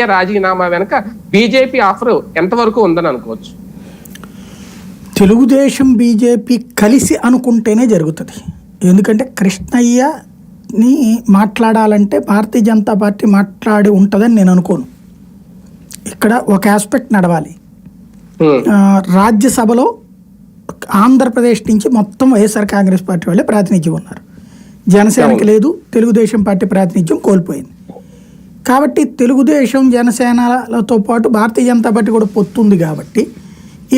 రాజీనామా వెనక BJP offer ఎంతవరకు ఉందని అనుకోవచ్చు? తెలుగుదేశం బీజేపీ కలిసి అనుకుంటేనే జరుగుతుంది. ఎందుకంటే కృష్ణయ్యని మాట్లాడాలంటే భారతీయ జనతా పార్టీ మాట్లాడి ఉంటుందని నేను అనుకోను. ఇక్కడ ఒక ఆస్పెక్ట్ నడవాలి. రాజ్యసభలో ఆంధ్రప్రదేశ్ నుంచి మొత్తం వైఎస్ఆర్ కాంగ్రెస్ పార్టీ వాళ్ళే ప్రాతినిధ్యం ఉన్నారు. జనసేనకి లేదు తెలుగుదేశం పార్టీ ప్రాతినిధ్యం కోల్పోయింది. కాబట్టి తెలుగుదేశం జనసేనలతో పాటు భారతీయ జనతా పార్టీ కూడా పొత్తుంది కాబట్టి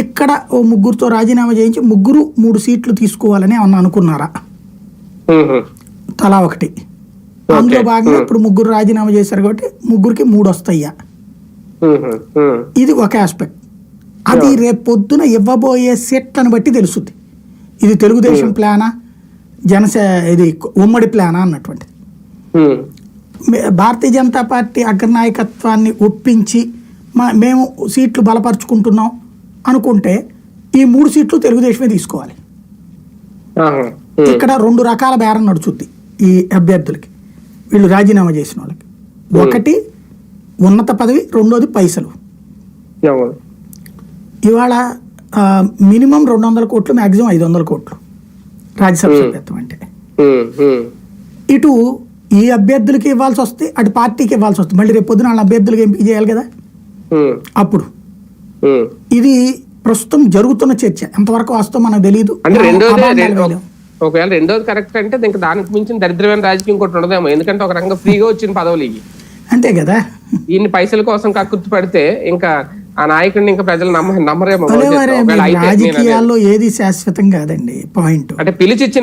ఇక్కడ ఓ ముగ్గురుతో రాజీనామా చేయించి ముగ్గురు మూడు సీట్లు తీసుకోవాలని ఏమన్నా అనుకున్నారా. తలా ఒకటి. అందులో భాగంగా ఇప్పుడు ముగ్గురు రాజీనామా చేశారు కాబట్టి ముగ్గురికి మూడు వస్తాయ్యా. ఇది ఒక ఆస్పెక్ట్ అది రేపు పొద్దున ఇవ్వబోయే సీట్లను బట్టి తెలుస్తుంది. ఇది తెలుగుదేశం ప్లానా? జనసే ఇది ఉమ్మడి ప్లానా అన్నటువంటిది. భారతీయ జనతా పార్టీ అగ్రనాయకత్వాన్ని ఒప్పించి మా మేము సీట్లు బలపరుచుకుంటున్నాం అనుకుంటే ఈ మూడు సీట్లు తెలుగుదేశమే తీసుకోవాలి. ఇక్కడ రెండు రకాల బేరం నడుచుద్ది ఈ అభ్యర్థులకి. వీళ్ళు రాజీనామా చేసిన వాళ్ళకి. ఒకటి ఉన్నత పదవి రెండోది పైసలు. ఇవాళ మినిమం రెండు వందల కోట్లు మ్యాక్సిమం ఐదు వందల కోట్లు రాజ్యసభ సభ్యత్వం అంటే. ఇటు ఈ అభ్యర్థులకి ఇవ్వాల్సి వస్తే అటు పార్టీకి ఇవ్వాల్సి వస్తుంది. మళ్ళీ రేపు పొద్దున వాళ్ళ అభ్యర్థులకి ఎంపిక చేయాలి కదా? అప్పుడు. ఇది ప్రస్తుతం జరుగుతున్న చర్చ. ఎంతవరకు వాస్తవం మనకు తెలియదు. ఒకవేళ రెండోది కరెక్ట్ అంటే ఇంకా దానికి మించిన దరిద్రమైన రాజకీయం ఇంకోటి ఉండదేమో. ఎందుకంటే ఒక రకంగా ఫ్రీగా వచ్చిన పదవులు ఇవి. అంతే కదా? ఇన్ని పైసల కోసం కక్కుర్తి పడితే ఇంకా ఆ నాయకుడిని ఇంకా ప్రజలు నమ్మ నమ్మరేమో అదే- రాజకీయాల్లో ఏది శాశ్వతం కాదండి? పాయింట్. అంటే పిలిచి